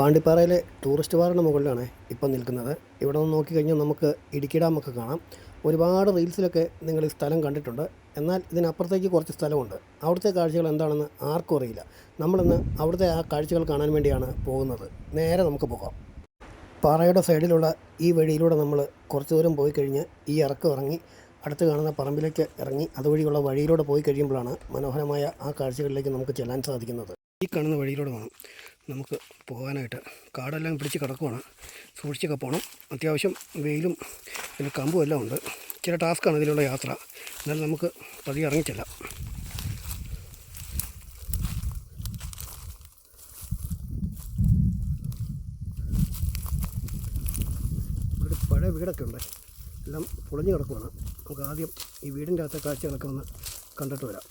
പാണ്ടിപ്പാറയിലെ tourist ബാറിന്റെ മുകളിലാണ് ഇപ്പം നിൽക്കുന്നത്. ഇവിടെ നിന്ന് നോക്കിക്കഴിഞ്ഞാൽ നമുക്ക് ഇടുക്കി ഡാമൊക്കെ കാണാം. ഒരുപാട് റീൽസിലൊക്കെ നിങ്ങൾ ഈ സ്ഥലം കണ്ടിട്ടുണ്ട്. എന്നാൽ ഇതിനപ്പുറത്തേക്ക് കുറച്ച് സ്ഥലമുണ്ട്. അവിടുത്തെ കാഴ്ചകൾ എന്താണെന്ന് ആർക്കും അറിയില്ല. നമ്മളിന്ന് അവിടുത്തെ ആ കാഴ്ചകൾ കാണാൻ വേണ്ടിയാണ് പോകുന്നത്. നേരെ നമുക്ക് പോകാം. പാറയുടെ സൈഡിലുള്ള ഈ വഴിയിലൂടെ നമ്മൾ കുറച്ച് ദൂരം പോയി കഴിഞ്ഞ് ഈ ഇറക്കം ഇറങ്ങി അടുത്ത് കാണുന്ന പറമ്പിലേക്ക് ഇറങ്ങി അതുവഴിയുള്ള വഴിയിലൂടെ പോയി കഴിയുമ്പോഴാണ് മനോഹരമായ ആ കാഴ്ചകളിലേക്ക് നമുക്ക് ചെല്ലാൻ സാധിക്കുന്നത്. ഈ കാണുന്ന വഴിയിലൂടെ വേണം. നമുക്ക് പോകാനായിട്ട്. കാടെല്ലാം പിടിച്ച് കിടക്കുവാണ്. സൂക്ഷിച്ചൊക്കെ പോകണം അത്യാവശ്യം വെയിലും പിന്നെ കമ്പും എല്ലാം ഉണ്ട്. ചില ടാസ്ക്കാണ് ഇതിലുള്ള യാത്ര. എന്നാലും നമുക്ക് പതിയെ ഇറങ്ങിച്ചെല്ലാം. ഒരു പഴയ വീടൊക്കെ ഉണ്ട്. എല്ലാം പൊളിഞ്ഞു കിടക്കുവാണ്. നമുക്ക് ആദ്യം ഈ വീടിന്റെ അകത്തെ കാഴ്ചകളൊക്കെ ഒന്ന് കണ്ടിട്ട് വരാം.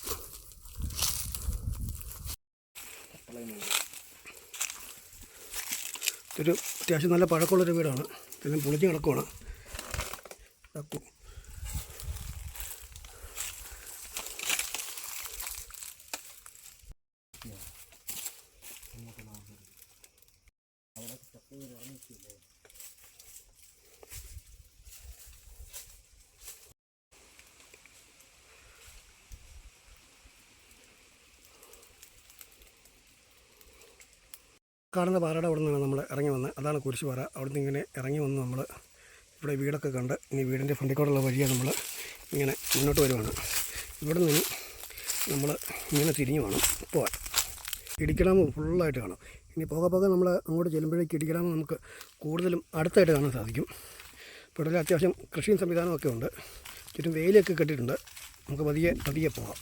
ഇതൊരു അത്യാവശ്യം നല്ല പഴക്കമുള്ളൊരു വീടാണ്. ഇതെല്ലാം പൊളിഞ്ഞ് കിടക്കുവാണ് ആ കു- കാണുന്ന പാറയുടെ അവിടെ നിന്നാണ് നമ്മൾ ഇറങ്ങി വന്നത്. അതാണ് കുരിശുപാറ. അവിടെ നിന്ന് ഇങ്ങനെ ഇറങ്ങി വന്ന് നമ്മൾ ഇവിടെ വീടൊക്കെ കണ്ട് ഇനി വീടിന്റെ ഫ്രണ്ടിൽ കൂടെയുള്ള വഴിയാണ് നമ്മൾ ഇങ്ങനെ മുന്നോട്ട് വരുവാണ്. ഇവിടെ നിന്ന് നമ്മൾ ഇങ്ങനെ തിരിഞ്ഞു വേണം പോകാൻ ഇടിക്കലാമ് ഫുള്ളായിട്ട് കാണാം. ഇനി പോകെ പോകെ നമ്മൾ അങ്ങോട്ട് ചെല്ലുമ്പോഴേക്ക് ഇടിക്കലാമ് നമുക്ക് കൂടുതലും അടുത്തായിട്ട് കാണാൻ സാധിക്കും. ഇവിടെ അത്യാവശ്യം കൃഷിയും സംവിധാനമൊക്കെ ഉണ്ട്. ചുറ്റും വെയിലൊക്കെ കെട്ടിയിട്ടുണ്ട്. നമുക്ക് പതിയെ പതിയെ പോകാം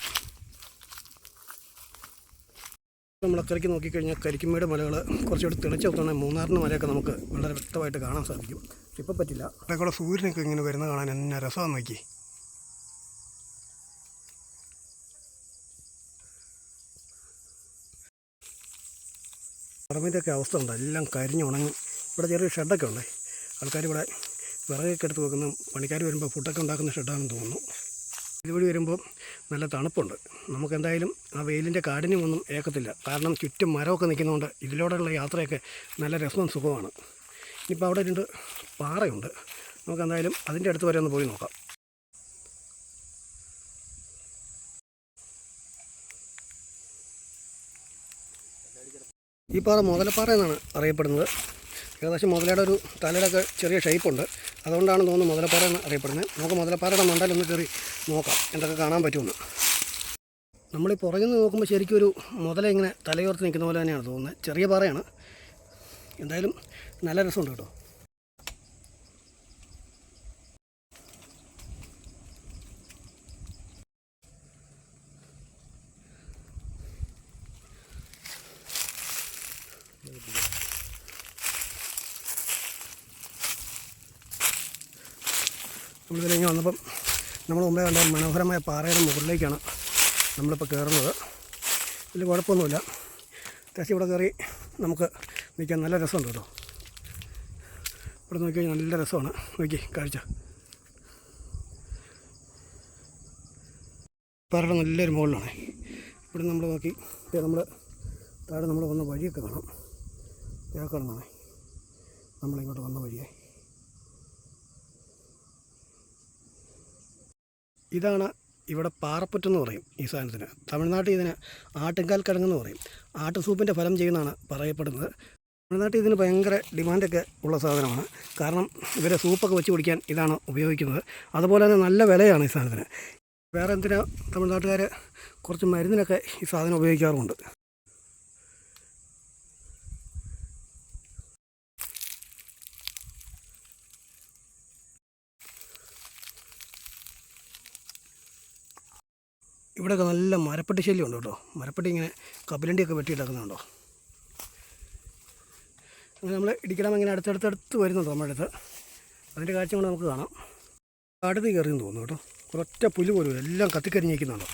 നമ്മൾ അക്കരയ്ക്ക് നോക്കിക്കഴിഞ്ഞാൽ കരിക്കുമേട് മലകൾ കുറച്ചുകൂടി തിളച്ച് നോക്കുകയാണെങ്കിൽ മൂന്നാറിന്റെ മലയൊക്കെ നമുക്ക് വളരെ വ്യക്തമായിട്ട് കാണാൻ സാധിക്കും. ഇപ്പം പറ്റില്ല. അവിടെ കൂടെ സൂര്യനൊക്കെ ഇങ്ങനെ വരുന്ന കാണാൻ എന്നെ രസമാണ് നോക്കി. പറമ്പിന്റെയൊക്കെ അവസ്ഥ ഉണ്ട്. എല്ലാം കരിഞ്ഞ് ഉണങ്ങി. ഇവിടെ ചെറിയ ഷെഡൊക്കെ ഉണ്ട്. ആൾക്കാർ ഇവിടെ വിറകൊക്കെ എടുത്ത് വെക്കുന്ന പണിക്കാർ വരുമ്പോൾ ഫുഡൊക്കെ ഉണ്ടാക്കുന്ന ഷെഡാണെന്ന് തോന്നുന്നു. ഇതുവഴി വരുമ്പോൾ നല്ല തണുപ്പുണ്ട്. നമുക്കെന്തായാലും ആ വെയിലിന്റെ കാഠിന്യമൊന്നും ഏക്കത്തില്ല കാരണം ചുറ്റും മരമൊക്കെ നിൽക്കുന്നതുകൊണ്ട് ഇതിലൂടെയുള്ള യാത്രയൊക്കെ നല്ല രസവും സുഖമാണ് ഇനിയിപ്പോൾ അവിടെ രണ്ട് പാറയുണ്ട്. നമുക്കെന്തായാലും അതിന്റെ അടുത്ത് വരെ ഒന്ന് പോയി നോക്കാം. ഈ പാറ മുതലപ്പാറ എന്നാണ് അറിയപ്പെടുന്നത്. ഏകദേശം മുതലയുടെ ഒരു തലയുടെ ചെറിയ ഷേപ്പുണ്ട് അതുകൊണ്ടാണ് തോന്നുന്നു മുതലപ്പാറ എന്ന് അറിയപ്പെടുന്നത്. നമുക്ക് മുതലപ്പാറയുടെ മണ്ടയിൽ ഒന്ന് കയറി നോക്കാം. എന്തൊക്കെ കാണാൻ പറ്റുമെന്ന്. നമ്മൾ ഈ പുറകിൽ നിന്ന് നോക്കുമ്പോൾ ശരിക്കും ഒരു മുതല ഇങ്ങനെ തലയോർത്ത് നിൽക്കുന്ന പോലെ തന്നെയാണ് തോന്നുന്നത്. ചെറിയ പാറയാണ്. എന്തായാലും നല്ല രസമുണ്ട് കേട്ടോ. നമ്മളിതിലേക്ക് വന്നപ്പം നമ്മൾ മുമ്പേ കണ്ട മനോഹരമായ പാറയുടെ മുകളിലേക്കാണ് നമ്മളിപ്പോൾ കയറുന്നത്. ഇതിൽ കുഴപ്പമൊന്നുമില്ല. അത്യാവശ്യം ഇവിടെ കയറി നമുക്ക് നിൽക്കാൻ നല്ല രസമുണ്ട് കേട്ടോ. ഇവിടെ നോക്കി കഴിഞ്ഞാൽ നല്ല രസമാണ്. നോക്കി കാഴ്ച. പാറയുടെ നല്ലൊരു മുകളിലാണ്. ഇവിടെ നമ്മൾ നോക്കി നമ്മൾ താഴെ നമ്മൾ വന്ന വഴിയൊക്കെ കാണാം. ഇതൊക്കെ കാണുന്നതാണ്. നമ്മളിങ്ങോട്ട് വന്ന വഴിയായി ഇതാണ് ഇവിടെ പാറപ്പറ്റെന്ന് പറയും ഈ സാധനത്തിന്. തമിഴ്നാട്ടിൽ ഇതിന് ആട്ടുകാൽ കിഴങ്ങെന്ന് പറയും. ആട്ടു സൂപ്പിന്റെ ഫലം ചെയ്യുന്നതാണ് പറയപ്പെടുന്നത്. തമിഴ്നാട്ടിൽ ഇതിന് ഭയങ്കര ഡിമാൻഡൊക്കെ ഉള്ള സാധനമാണ്. കാരണം ഇവരെ സൂപ്പൊക്കെ വെച്ച് കുടിക്കാൻ ഇതാണ് ഉപയോഗിക്കുന്നത്. അതുപോലെ തന്നെ നല്ല വിലയാണ് ഈ സാധനത്തിന്. വേറെ എന്തിനാ തമിഴ്നാട്ടുകാർ കുറച്ച് മരുന്നിനൊക്കെ ഈ സാധനം ഉപയോഗിക്കാറുമുണ്ട്? ഇവിടെയൊക്കെ നല്ല മരപ്പെട്ടി ശല്യം ഉണ്ട് കേട്ടോ. മരപ്പെട്ടി ഇങ്ങനെ കപ്പലണ്ടിയൊക്കെ വെട്ടിയിട്ടാക്കുന്നുണ്ടോ അങ്ങനെ നമ്മൾ ഇടിക്കണം ഇങ്ങനെ അടുത്തടുത്തടുത്ത് വരുന്നുണ്ട് നമ്മുടെ അടുത്ത്. അതിന്റെ കാഴ്ച കൊണ്ട് നമുക്ക് കാണാം. അടുത്ത് കയറിയെന്ന് തോന്നുന്നു കേട്ടോ. ഒരൊറ്റ പുല്ല് പോലും എല്ലാം കത്തിക്കരിഞ്ഞിരിക്കുന്നുണ്ടോ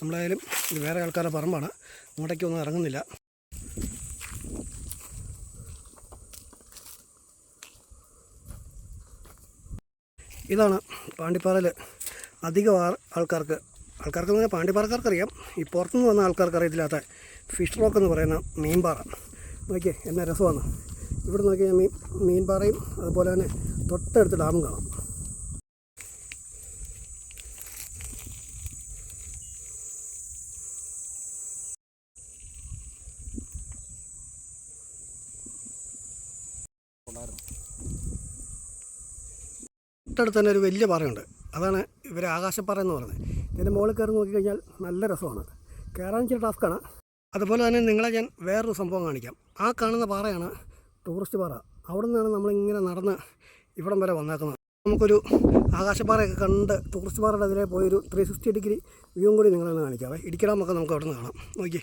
നമ്മളായാലും ഇത് വേറെ ആൾക്കാരുടെ പറമ്പാണ്. അങ്ങോട്ടേക്കൊന്നും ഇറങ്ങുന്നില്ല. ഇതാണ് പാണ്ടിപ്പാറയിൽ അധികം ആൾ- ആൾക്കാർക്ക് ആൾക്കാർക്ക് എന്ന് പറഞ്ഞാൽ പാണ്ടിപ്പാറക്കാർക്ക് അറിയാം ഈ പുറത്തുനിന്ന് വന്ന ആൾക്കാർക്ക് അറിയത്തില്ലാത്ത ഫിഷ് റോക്ക് എന്ന് പറയുന്ന മീൻപാറ. നോക്കിയേ എന്നാ രസമാണ്. ഇവിടെ നോക്കിയാൽ മീൻ മീൻപാറയും അതുപോലെ തന്നെ തൊട്ടടുത്ത് ഡാമും കാണാം. തൊട്ടടുത്ത് തന്നെ ഒരു വലിയ പാറയുണ്ട്. അതാണ് ഇവർ ആകാശപ്പാറ എന്ന് പറയുന്നത് ഇതിന്റെ മുകളിൽ കയറി നോക്കിക്കഴിഞ്ഞാൽ നല്ല രസമാണ്. കയറാൻ ഇച്ചിരി ടാസ്ക്കാണ് അതുപോലെ തന്നെ നിങ്ങളെ ഞാൻ വേറൊരു സംഭവം കാണിക്കാം. ആ കാണുന്ന പാറയാണ് ടൂറിസ്റ്റ് പാറ. അവിടെ നിന്നാണ് നമ്മളിങ്ങനെ നടന്ന് ഇവിടം വരെ വന്നേക്കുന്നത്. നമുക്കൊരു ആകാശപ്പാറയൊക്കെ കണ്ട് ടൂറിസ്റ്റ് പാറയുടെ അതിലെ പോയൊരു ത്രീ സിക്സ്റ്റി ഡിഗ്രി വ്യൂവും കൂടി നിങ്ങളൊന്ന് കാണിക്കാവേ ഇടിക്കടാമൊക്കെ നമുക്ക് അവിടെ നിന്ന് കാണാം. നോക്കി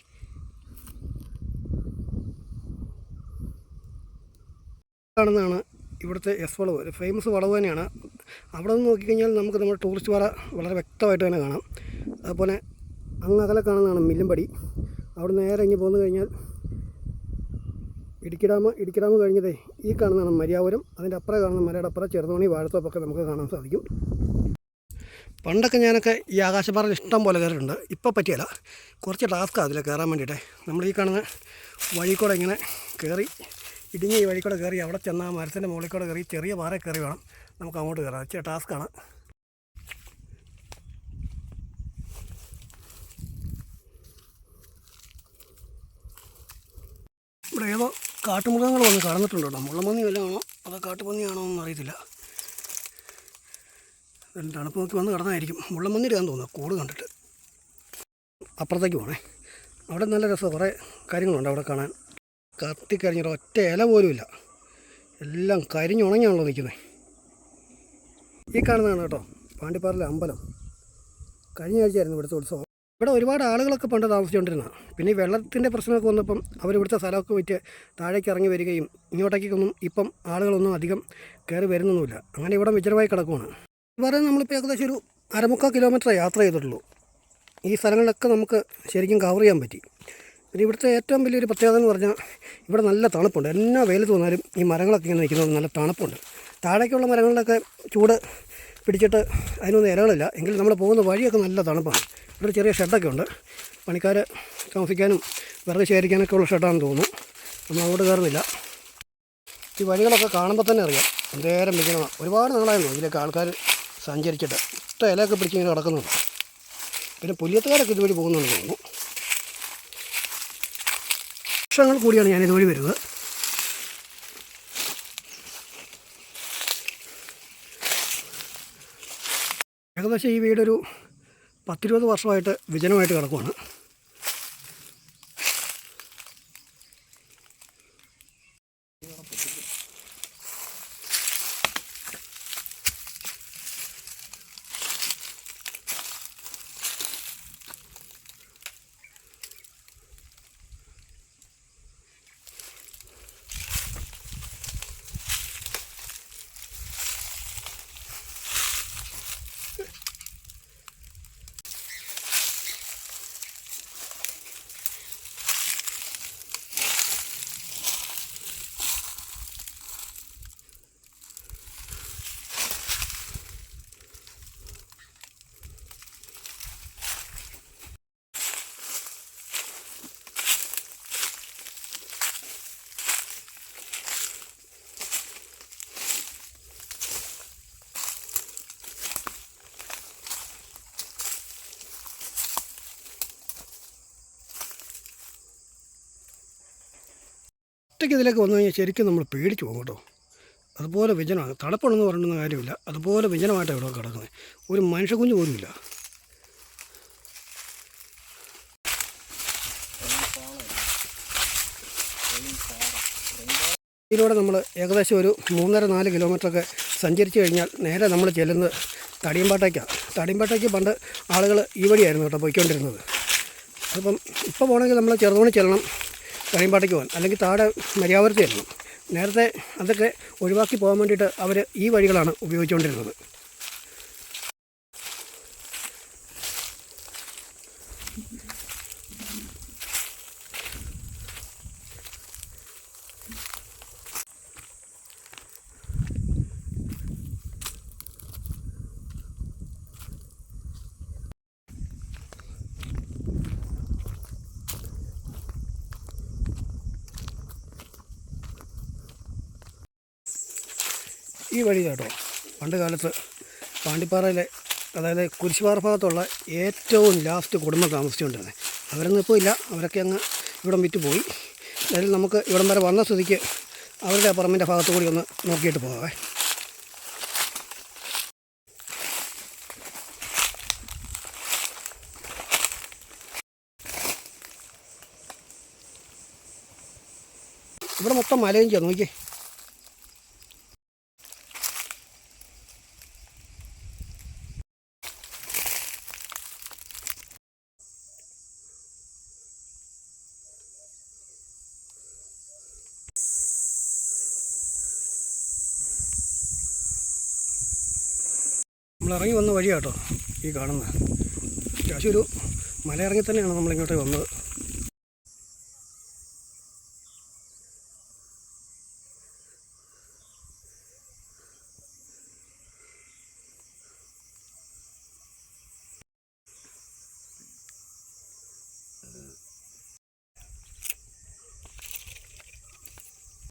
കാണുന്നതാണ് ഇവിടുത്തെ എസ് വളവ്. ഒരു ഫേമസ് വളവ് തന്നെയാണ്. അവിടെ നിന്ന് നോക്കിക്കഴിഞ്ഞാൽ നമുക്ക് നമ്മുടെ ടൂറിസ്റ്റ് പാറ വളരെ വ്യക്തമായിട്ട് തന്നെ കാണാം. അതുപോലെ അങ്ങ് അകലെ കാണുന്നതാണ് മില്ലുംപടി. അവിടെ നേരെ ഇങ്ങ് പോന്നു കഴിഞ്ഞാൽ ഇടുക്കി ഡാം ഇടുക്കി ഡാം കഴിഞ്ഞതേ ഈ കാണുന്നതാണ് മര്യാപുരം. അതിന്റെ അപ്പുറം കാണുന്ന മലയുടെ അപ്പുറം ചെറുതോണി വാഴത്തോപ്പൊക്കെ നമുക്ക് കാണാൻ സാധിക്കും. പണ്ടൊക്കെ ഞാനൊക്കെ ഈ ആകാശപാറയിൽ ഇഷ്ടം പോലെ കയറിയിട്ടുണ്ട്. ഇപ്പോൾ പറ്റിയല്ല. കുറച്ച് ടാസ്ക് അതിൽ കയറാൻ വേണ്ടിയിട്ട്. നമ്മൾ ഈ കാണുന്ന വഴി ഇങ്ങനെ കയറി ഇടുങ്ങിയ വഴി കൂടെ കയറി അവിടെ ചെന്നാൽ മരത്തിന്റെ മുകളിൽ കൂടെ കയറി ചെറിയ പാറ കയറി വേണം. നമുക്ക് അങ്ങോട്ട് കയറാം. ഇച്ചിരി ടാസ്ക്കാണ് ഇവിടെ ഏതോ കാട്ടുമൃഗങ്ങൾ വന്ന് കടന്നിട്ടുണ്ട് കേട്ടോ. മുള്ളമന്നി വല്ലതാണോ? അതോ കാട്ടുപന്നിയാണോ എന്നൊന്നും അറിയത്തില്ല. തണുപ്പ് നോക്കി വന്ന് കിടന്നായിരിക്കും. ഇടാൻ തോന്നുന്നു. കൂട് കണ്ടിട്ട്. അപ്പുറത്തേക്ക് പോണേ. അവിടെ നല്ല രസം കുറേ കാര്യങ്ങളുണ്ട് അവിടെ കാണാൻ. കത്തിക്കരിഞ്ഞിട്ട് ഒറ്റ ഇല പോലും ഇല്ല എല്ലാം കരിഞ്ഞുണങ്ങിയാണല്ലോ നിൽക്കുന്നത്. ഈ കാണുന്നതാണ് കേട്ടോ. പാണ്ടിപ്പാറിലെ അമ്പലം. കഴിഞ്ഞ ആഴ്ചയായിരുന്നു ഇവിടുത്തെ ഉത്സവം. ഇവിടെ ഒരുപാട് ആളുകളൊക്കെ പണ്ട് താമസിച്ചുകൊണ്ടിരുന്ന. പിന്നെ ഈ വെള്ളത്തിന്റെ പ്രശ്നമൊക്കെ വന്നപ്പം അവരിവിടുത്തെ സ്ഥലമൊക്കെ വിറ്റ് താഴേക്ക് ഇറങ്ങി വരികയും ഇങ്ങോട്ടേക്കൊന്നും ഇപ്പം ആളുകളൊന്നും അധികം കയറി വരുന്നൊന്നുമില്ല. അങ്ങനെ ഇവിടെ വിചരമായി കിടക്കുവാണ്. പറയുന്നത് നമ്മളിപ്പോൾ ഏകദേശം ഒരു അരമുക്കാൽ കിലോമീറ്റർ യാത്ര ചെയ്തിട്ടുള്ളൂ. ഈ സ്ഥലങ്ങളിലൊക്കെ നമുക്ക് ശരിക്കും കവർ ചെയ്യാൻ പറ്റി. പിന്നെ ഇവിടുത്തെ ഏറ്റവും വലിയൊരു പ്രത്യേകത എന്ന് പറഞ്ഞാൽ ഇവിടെ നല്ല തണുപ്പുണ്ട്. എല്ലാ വെയിൽ തോന്നാലും ഈ മരങ്ങളൊക്കെ ഇങ്ങനെ നിൽക്കുന്നത് നല്ല തണുപ്പുണ്ട്. താഴേക്കുള്ള മരങ്ങളിലൊക്കെ ചൂട് പിടിച്ചിട്ട് അതിനൊന്നും ഇലകളില്ല. എങ്കിലും നമ്മൾ പോകുന്ന വഴിയൊക്കെ നല്ല തണുപ്പാണ്. ഇവിടെ ചെറിയ ഷെഡൊക്കെ ഉണ്ട്. പണിക്കാർ താമസിക്കാനും വിറക് ശേഖരിക്കാനൊക്കെ ഉള്ള ഷെഡാണെന്ന് തോന്നുന്നു. നമ്മൾ അങ്ങോട്ട് കയറുന്നില്ല. ഈ വഴികളൊക്കെ കാണുമ്പോൾ തന്നെ അറിയാം. എന്തേരം വിജയമാണ് ഒരുപാട് നാളായിരുന്നു ഇതിലേക്ക് ആൾക്കാർ സഞ്ചരിച്ചിട്ട്. ഇഷ്ടം ഇലയൊക്കെ പിടിച്ച് ഇങ്ങനെ കിടക്കുന്നുണ്ട്. പിന്നെ പുല്യത്തുകാരൊക്കെ ഇതുവഴി പോകുന്നുണ്ട് തോന്നുന്നു. വർഷങ്ങൾ കൂടിയാണ് ഞാൻ ഇതുവഴി വരുന്നത്. ഏകദേശം ഈ വീടൊരു പത്തിരുപത് വർഷമായിട്ട് വിജനമായിട്ട് കിടക്കുവാണ്. ഒറ്റയ്ക്ക് ഇതിലേക്ക് വന്നു കഴിഞ്ഞാൽ ശരിക്കും നമ്മൾ പേടിച്ചു പോകും കേട്ടോ. അതുപോലെ വിജനമാണ്. തണുപ്പുണ്ടെന്ന് പറഞ്ഞൊന്നും കാര്യമില്ല. അതുപോലെ വിജനമായിട്ടാണ് ഇവിടെ കിടക്കുന്നത് ഒരു മനുഷ്യക്കുഞ്ഞ് പോലുമില്ല ഇതിലൂടെ നമ്മൾ ഏകദേശം ഒരു മൂന്നര നാല് കിലോമീറ്ററൊക്കെ സഞ്ചരിച്ചു കഴിഞ്ഞാൽ നേരെ നമ്മൾ ചെല്ലുന്നത് തടിയമ്പാട്ടയ്ക്കാണ് തടിയമ്പാട്ടയ്ക്ക് പണ്ട് ആളുകൾ ഈ വഴിയായിരുന്നു കേട്ടോ പോയിക്കൊണ്ടിരുന്നത്. അപ്പം ഇപ്പോൾ പോകണമെങ്കിൽ നമ്മൾ ചെറുതോണി ചെല്ലണം. കഴിയുമ്പാട്ടയ്ക്ക് പോകാൻ. അല്ലെങ്കിൽ താഴെ മര്യാദത്ത് ചെല്ലണം നേരത്തെ അതൊക്കെ ഒഴിവാക്കി പോകാൻ വേണ്ടിയിട്ട് അവർ ഈ വഴികളാണ് ഉപയോഗിച്ചുകൊണ്ടിരുന്നത്. ഈ വഴി കേട്ടോ. പണ്ട് കാലത്ത് പാണ്ടിപ്പാറയിലെ അതായത് കുരിശുപാറ ഭാഗത്തുള്ള ഏറ്റവും ലാസ്റ്റ് കുടുംബം താമസിച്ചുകൊണ്ടിരുന്നത് അവരൊന്നും ഇപ്പോൾ ഇല്ല. അവരൊക്കെ അങ്ങ് ഇവിടം വിറ്റ് പോയി. അതായത് നമുക്ക് ഇവിടം വരെ വന്ന സ്ഥിതിക്ക് അവരുടെ അപ്പുറമിന്റെ ഭാഗത്തു കൂടി ഒന്ന് നോക്കിയിട്ട് പോകാവേ. ഇവിടെ മൊത്തം മലയും ചെയ്യാം നോക്കിയേ. ഇറങ്ങി വന്ന വഴിയാട്ടോ ഈ കാണുന്നത്. അത്യാവശ്യം ഒരു മല ഇറങ്ങി തന്നെയാണ് നമ്മളിങ്ങോട്ട് വന്നത്.